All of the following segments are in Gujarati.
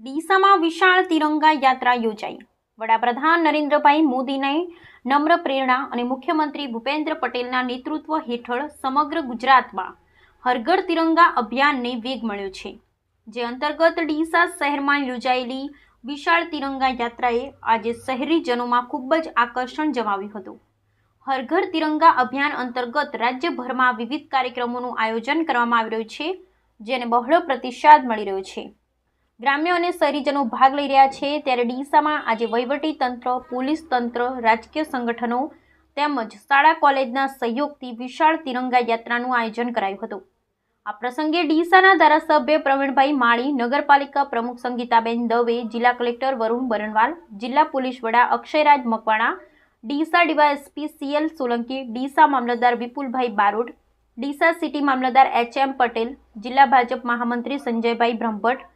ડીસામાં વિશાળ તિરંગા યાત્રા યોજાઈ. વડાપ્રધાન નરેન્દ્રભાઈ મોદીને નમ્ર પ્રેરણા અને મુખ્યમંત્રી ભૂપેન્દ્ર પટેલના નેતૃત્વ હેઠળ સમગ્ર ગુજરાતમાં હરઘર તિરંગા અભિયાનને વેગ મળ્યો છે. જે અંતર્ગત ડીસા શહેરમાં યોજાયેલી વિશાળ તિરંગા યાત્રાએ આજે શહેરીજનોમાં ખૂબ જ આકર્ષણ જમાવ્યું હતું. હરઘર તિરંગા અભિયાન અંતર્ગત રાજ્યભરમાં વિવિધ કાર્યક્રમોનું આયોજન કરવામાં આવી રહ્યું છે, જેને બહોળો પ્રતિસાદ મળી રહ્યો છે. ગ્રામ્ય અને શહેરીજનો ભાગ લઈ રહ્યા છે ત્યારે ડીસામાં આજે વહીવટી તંત્ર, પોલીસ તંત્ર, રાજકીય સંગઠનો તેમજ શાળા કોલેજના સહયોગથી વિશાળ તિરંગા યાત્રાનું આયોજન કરાયું હતું. આ પ્રસંગે ડીસાના ધારાસભ્ય પ્રવીણભાઈ માળી, નગરપાલિકા પ્રમુખ સંગીતાબેન દવે, જિલ્લા કલેક્ટર વરુણ બરનવાલ જિલ્લા પોલીસ વડા અક્ષયરાજ મકવાણા, ડીસા ડીવાયએસપી સીએલ સોલંકી, ડીસા મામલતદાર વિપુલભાઈ બારોટ, ડીસા સિટી મામલતદાર એચ એમ પટેલ, જિલ્લા ભાજપ મહામંત્રી સંજયભાઈ બ્રહ્મભટ્ટ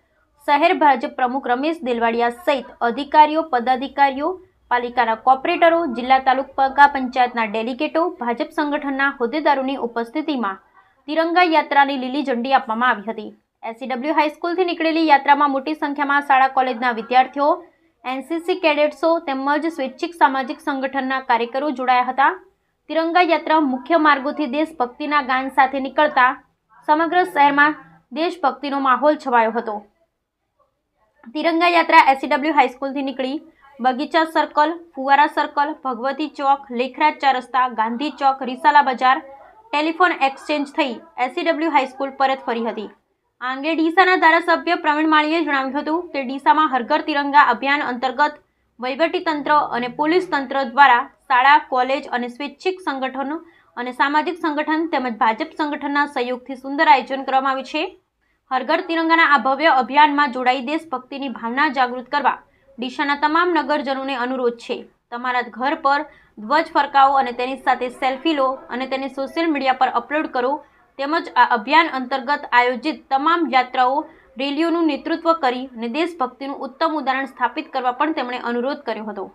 શહેર ભાજપ પ્રમુખ રમેશ દેલવાડિયા સહિત અધિકારીઓ, પદાધિકારીઓ, પાલિકાના કોર્પોરેટરો, જિલ્લા તાલુકા પંચાયતના ડેલિગેટો, ભાજપ સંગઠનના હોદ્દેદારોની ઉપસ્થિતિમાં તિરંગા યાત્રાની લીલી ઝંડી આપવામાં આવી હતી. એસસીડબ્લ્યુ હાઈસ્કૂલથી નીકળેલી યાત્રામાં મોટી સંખ્યામાં શાળા, કોલેજના વિદ્યાર્થીઓ એનસીસી કેડેટ્સો તેમજ સ્વૈચ્છિક સામાજિક સંગઠનના કાર્યકરો જોડાયા હતા. તિરંગા યાત્રા મુખ્ય માર્ગોથી દેશભક્તિના ગાન સાથે નીકળતા સમગ્ર શહેરમાં દેશભક્તિનો માહોલ છવાયો હતો. તિરંગા યાત્રા એસસીડબ્લ્યુ હાઈસ્કૂલથી નીકળી. બગીચા સર્કલ ફુવારા સર્કલ ભગવતી ચોક, લેખરાજ ચાર રસ્તા, ગાંધી ચોક, રિસાલા બજાર ટેલિફોન એક્સચેન્જ થઈ એસસીડબ્લ્યુ હાઈસ્કૂલ પરત ફરી હતી. આ અંગે ડીસાના ધારાસભ્ય પ્રવીણ માળીએ જણાવ્યું હતું કે ડીસામાં હરઘર તિરંગા અભિયાન અંતર્ગત વહીવટીતંત્ર અને પોલીસ તંત્ર દ્વારા શાળા, કોલેજ અને સ્વૈચ્છિક સંગઠનો અને સામાજિક સંગઠન તેમજ ભાજપ સંગઠનના સહયોગથી સુંદર આયોજન કરવામાં આવ્યું છે. હરઘર તિરંગાના આ ભવ્ય અભિયાનમાં જોડાઈ દેશભક્તિની ભાવના જાગૃત કરવા ડીશાના તમામ નગરજનોને અનુરોધ છે. તમારા ઘર પર ધ્વજ ફરકાવો અને તેની સાથે સેલ્ફી લો અને તેને સોશિયલ મીડિયા પર અપલોડ કરો. તેમજ આ અભિયાન અંતર્ગત આયોજિત તમામ યાત્રાઓ, રેલીઓનું નેતૃત્વ કરી અને દેશભક્તિનું ઉત્તમ ઉદાહરણ સ્થાપિત કરવા પણ તેમણે અનુરોધ કર્યો હતો.